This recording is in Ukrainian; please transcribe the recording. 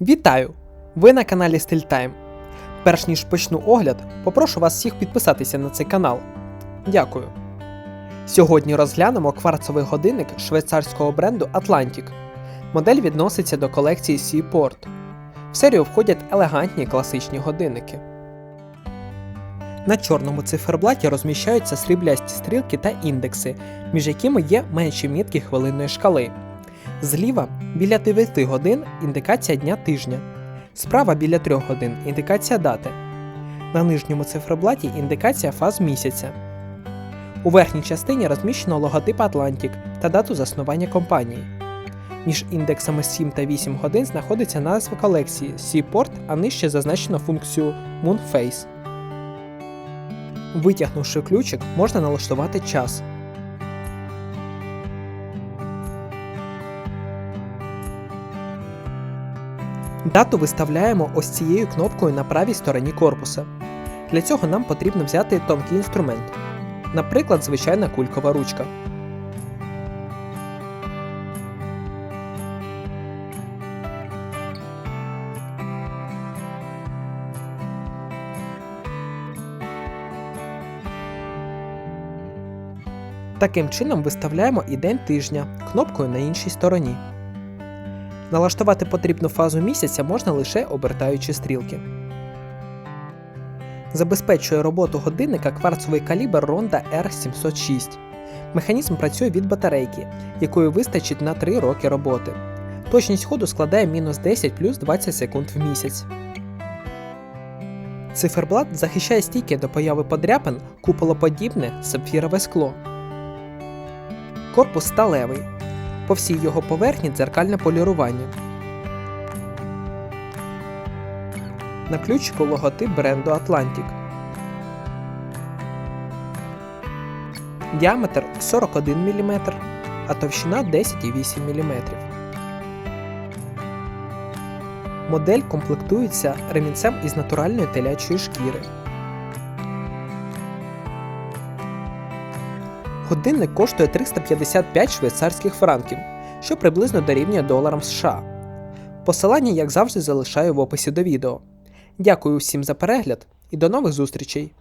Вітаю! Ви на каналі StillTime. Перш ніж почну огляд, попрошу вас всіх підписатися на цей канал. Дякую. Сьогодні розглянемо кварцовий годинник швейцарського бренду Atlantic. Модель відноситься до колекції Seaport. В серію входять елегантні класичні годинники. На чорному циферблаті розміщаються сріблясті стрілки та індекси, між якими є менші мітки хвилинної шкали. Зліва біля 9 годин індикація дня тижня. Справа біля 3 годин індикація дати. На нижньому циферблаті індикація фаз місяця. У верхній частині розміщено логотип Atlantic та дату заснування компанії. Між індексами 7 та 8 годин знаходиться назва колекції Seaport, а нижче зазначено функцію Moonface. Витягнувши ключик, можна налаштувати час. Дату виставляємо ось цією кнопкою на правій стороні корпуса. Для цього нам потрібно взяти тонкий інструмент, наприклад, звичайна кулькова ручка. Таким чином виставляємо і день тижня кнопкою на іншій стороні. Налаштувати потрібну фазу місяця можна лише обертаючи стрілки. Забезпечує роботу годинника кварцовий калібр Ronda R706. Механізм працює від батарейки, якої вистачить на 3 роки роботи. Точність ходу складає мінус 10 плюс 20 секунд в місяць. Циферблат захищає стійки до появи подряпин куполоподібне сапфірове скло. Корпус сталевий. По всій його поверхні дзеркальне полірування. На ключику логотип бренду Atlantic. Діаметр 41 мм, а товщина 10,8 мм. Модель комплектується ремінцем із натуральної телячої шкіри. Годинник коштує 355 швейцарських франків, що приблизно дорівнює доларам США. Посилання, як завжди, залишаю в описі до відео. Дякую всім за перегляд і до нових зустрічей!